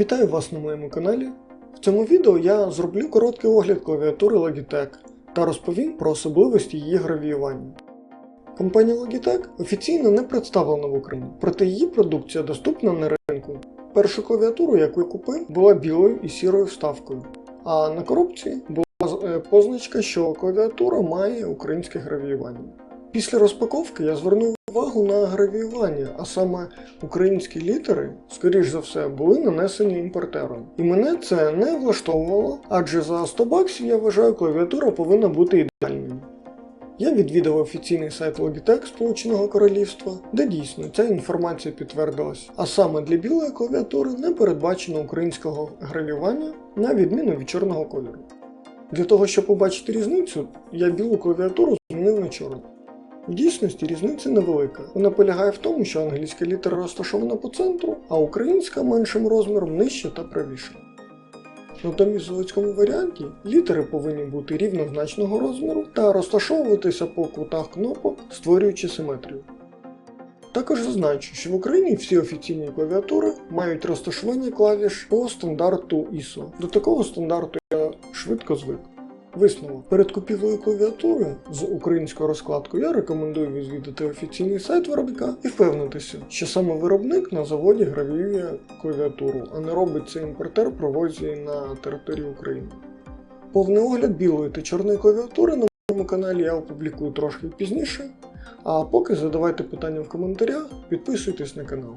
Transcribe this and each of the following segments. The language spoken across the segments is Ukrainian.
Вітаю вас на моєму каналі. В цьому відео я зроблю короткий огляд клавіатури Logitech та розповім про особливості її гравіювання. Компанія Logitech офіційно не представлена в Україні, проте її продукція доступна на ринку. Першу клавіатуру, яку я купив, була білою і сірою вставкою, а на коробці була е, позначка, що клавіатура має українське гравіювання. Після розпаковки я звернув увагу на гравіювання, а саме українські літери, скоріш за все, були нанесені імпортером. І мене це не влаштовувало, адже за 100 баксів я вважаю, клавіатура повинна бути ідеальною. Я відвідав офіційний сайт Logitech Сполученого Королівства, де дійсно ця інформація підтвердилась. А саме для білої клавіатури не передбачено українського гравіювання на відміну від чорного кольору. Для того, щоб побачити різницю, я білу клавіатуру змінив на чорну. В дійсності різниця невелика. Вона полягає в тому, що англійська літера розташована по центру, а українська меншим розміром нижче та правіше. Натомість в заводському варіанті літери повинні бути рівнозначного розміру та розташовуватися по кутах кнопок, створюючи симетрію. Також зазначу, що в Україні всі офіційні клавіатури мають розташування клавіш по стандарту ISO. До такого стандарту я швидко звик. Висновок. Перед купівлею клавіатури з українською розкладкою я рекомендую відвідати офіційний сайт виробника і впевнитися, що саме виробник на заводі гравіює клавіатуру, а не робить це імпортер провозі на території України. Повний огляд білої та чорної клавіатури на моєму каналі я опублікую трошки пізніше. А поки задавайте питання в коментарях, підписуйтесь на канал.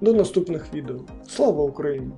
До наступних відео. Слава Україні!